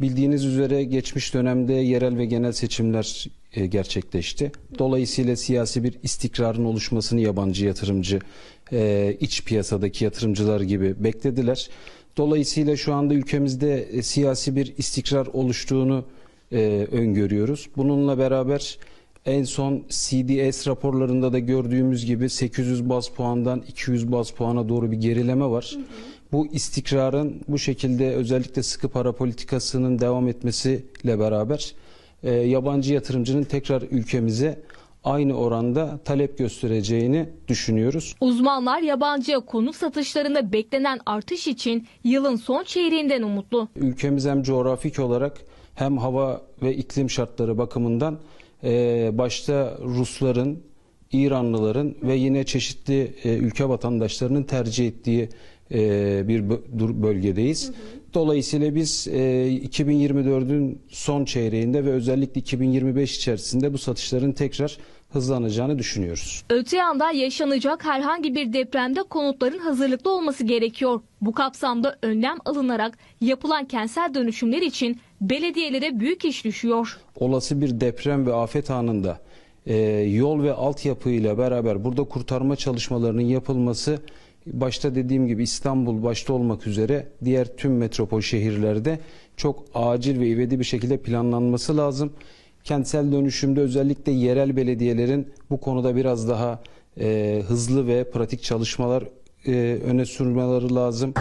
Bildiğiniz üzere geçmiş dönemde yerel ve genel seçimler e, gerçekleşti. Dolayısıyla siyasi bir istikrarın oluşmasını yabancı yatırımcı, e, iç piyasadaki yatırımcılar gibi beklediler. Dolayısıyla şu anda ülkemizde e, siyasi bir istikrar oluştuğunu öngörüyoruz. Bununla beraber en son CDS raporlarında da gördüğümüz gibi 800 baz puandan 200 baz puana doğru bir gerileme var. Bu istikrarın bu şekilde özellikle sıkı para politikasının devam etmesiyle beraber e, yabancı yatırımcının tekrar ülkemize aynı oranda talep göstereceğini düşünüyoruz. Uzmanlar yabancıya konut satışlarında beklenen artış için yılın son çeyreğinden umutlu. Ülkemiz hem coğrafik olarak hem hava ve iklim şartları bakımından başta Rusların, İranlıların ve yine çeşitli e, ülke vatandaşlarının tercih ettiği e, bir bölgedeyiz. Dolayısıyla biz e, 2024'ün son çeyreğinde ve özellikle 2025 içerisinde bu satışların tekrar hızlanacağını düşünüyoruz. Öte yandan yaşanacak herhangi bir depremde konutların hazırlıklı olması gerekiyor. Bu kapsamda önlem alınarak yapılan kentsel dönüşümler için belediyelere büyük iş düşüyor. olası bir deprem ve afet anında e, yol ve altyapı ile beraber burada kurtarma çalışmalarının yapılması başta dediğim gibi İstanbul başta olmak üzere diğer tüm metropol şehirlerde çok acil ve ivedi bir şekilde planlanması lazım. Kentsel dönüşümde özellikle yerel belediyelerin bu konuda biraz daha e, hızlı ve pratik çalışmalar e, öne sürmeleri lazım.